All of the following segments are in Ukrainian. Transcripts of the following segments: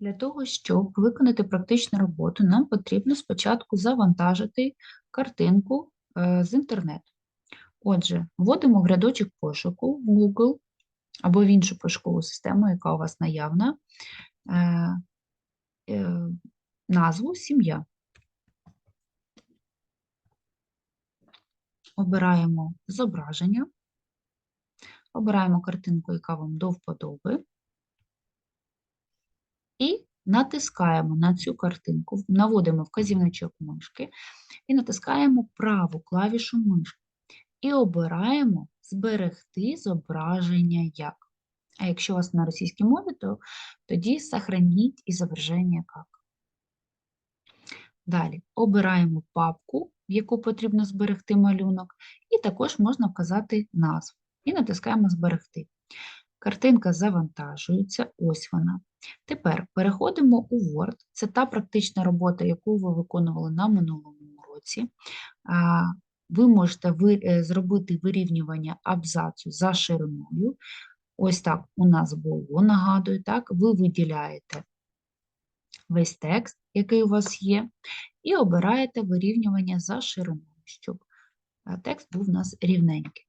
Для того, щоб виконати практичну роботу, нам потрібно спочатку завантажити картинку е, з інтернету. Отже, вводимо в рядочок пошуку в Google або в іншу пошукову систему, яка у вас наявна, е, е, назву Сім'я. Обираємо зображення, обираємо картинку, яка вам до вподоби, натискаємо на цю картинку, наводимо вказівничок мишки і натискаємо праву клавішу мишки. І обираємо Зберегти зображення як. А якщо у вас на російській мові, то тоді сохраніть ізображення як. Далі обираємо папку, в яку потрібно зберегти малюнок, і також можна вказати назву. І натискаємо Зберегти. Картинка завантажується, ось вона. Тепер переходимо у Word. Це та практична робота, яку ви виконували на минулому році. Ви можете е, зробити вирівнювання абзацу за шириною. Ось так у нас було, нагадую, так, ви виділяєте весь текст, який у вас є, і обираєте вирівнювання за шириною, щоб е, текст був у нас рівненький.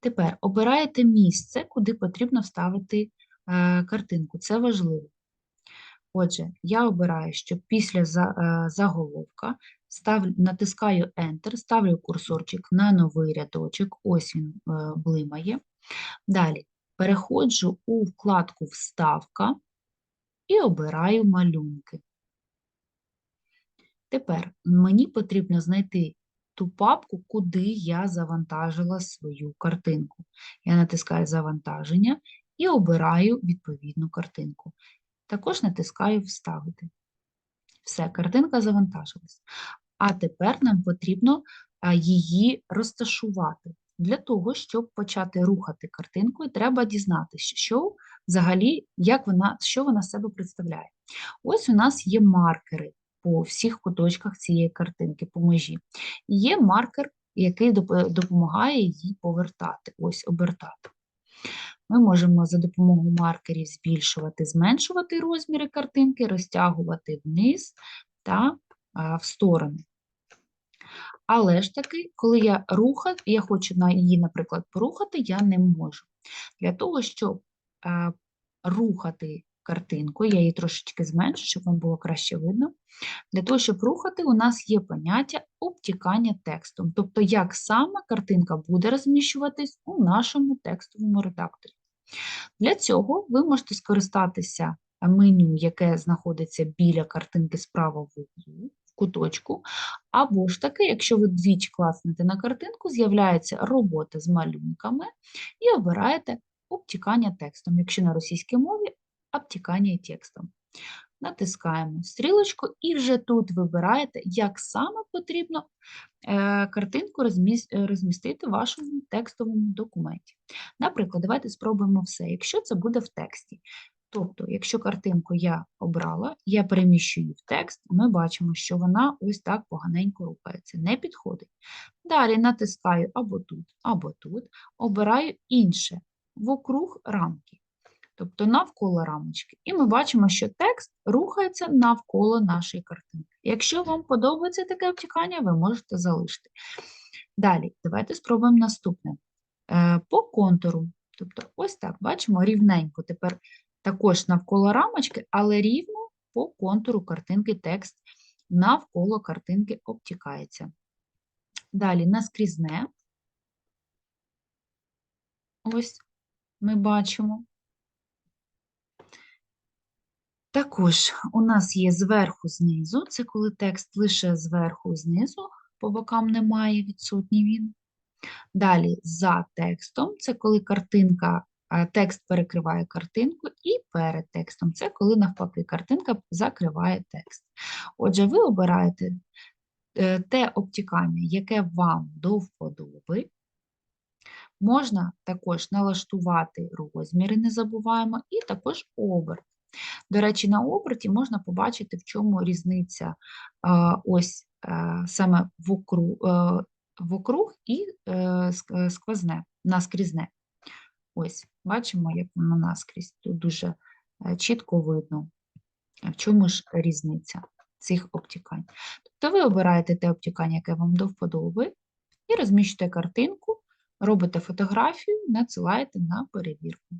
Тепер обираєте місце, куди потрібно вставити е, картинку. Це важливо. Отже, я обираю, що після е, заголовка став, натискаю Enter, ставлю курсорчик на новий рядочок, ось він блимає. Далі переходжу у вкладку Вставка і обираю малюнки. Тепер мені потрібно знайти ту папку, куди я завантажила свою картинку. Я натискаю Завантаження і обираю відповідну картинку. Також натискаю Вставити. Все, картинка завантажилась. А тепер нам потрібно її розташувати. Для того, щоб почати рухати картинкою, треба дізнатися, що взагалі, як вона, що вона себе представляє. Ось у нас є маркери по всіх куточках цієї картинки по межі. є маркер, який допомагає її повертати, ось обертати. Ми можемо за допомогою маркерів збільшувати, зменшувати розміри картинки, розтягувати вниз та в сторони. Але ж таки, коли я рухаю, я хочу її, наприклад, порухати, я не можу. Для того, щоб рухати картинку, я її трошечки зменшу, щоб вам було краще видно. Для того, щоб рухати, у нас є поняття обтікання текстом, тобто, як саме картинка буде розміщуватись у нашому текстовому редакторі. Для цього ви можете скористатися меню, яке знаходиться біля картинки справа в углу куточку. Або ж таки, якщо ви двічі класнете на картинку, з'являється робота з малюнками і обираєте обтікання текстом. Якщо на російській мові обтікання текстом. Натискаємо стрілочку і вже тут вибираєте, як саме потрібно е, картинку розмістити в вашому текстовому документі. Наприклад, давайте спробуємо все, якщо це буде в тексті. Тобто, якщо картинку я обрала, я переміщую її в текст, ми бачимо, що вона ось так поганенько рухається, не підходить. Далі натискаю або тут, або тут, обираю інше вокруг рамки, тобто навколо рамочки. І ми бачимо, що текст рухається навколо нашої картинки. Якщо вам подобається таке обтікання, ви можете залишити. Далі, давайте спробуємо наступне. Е, по контуру. Тобто, ось так, бачимо рівненько. Тепер також навколо рамочки, але рівно по контуру картинки текст навколо картинки обтікається. Далі наскрізне. Ось ми бачимо. Також у нас є зверху знизу, це коли текст лише зверху знизу, по бокам немає, відсутній він. Далі за текстом це коли картинка текст перекриває картинку, і перед текстом це коли, навпаки, картинка закриває текст. Отже, ви обираєте е, те обтікання, яке вам до вподоби. Можна також налаштувати розміри, не забуваємо, і також оберт. До речі, на оберті можна побачити, в чому різниця ось е, саме вокруг е, і сквозне, наскрізне. Ось, бачимо, як воно наскрізь. Тут дуже е, чітко видно В чому ж різниця цих обтікань? Тобто ви обираєте те обтікання, яке вам до вподоби, і розміщуєте картинку, робите фотографію, надсилаєте на перевірку.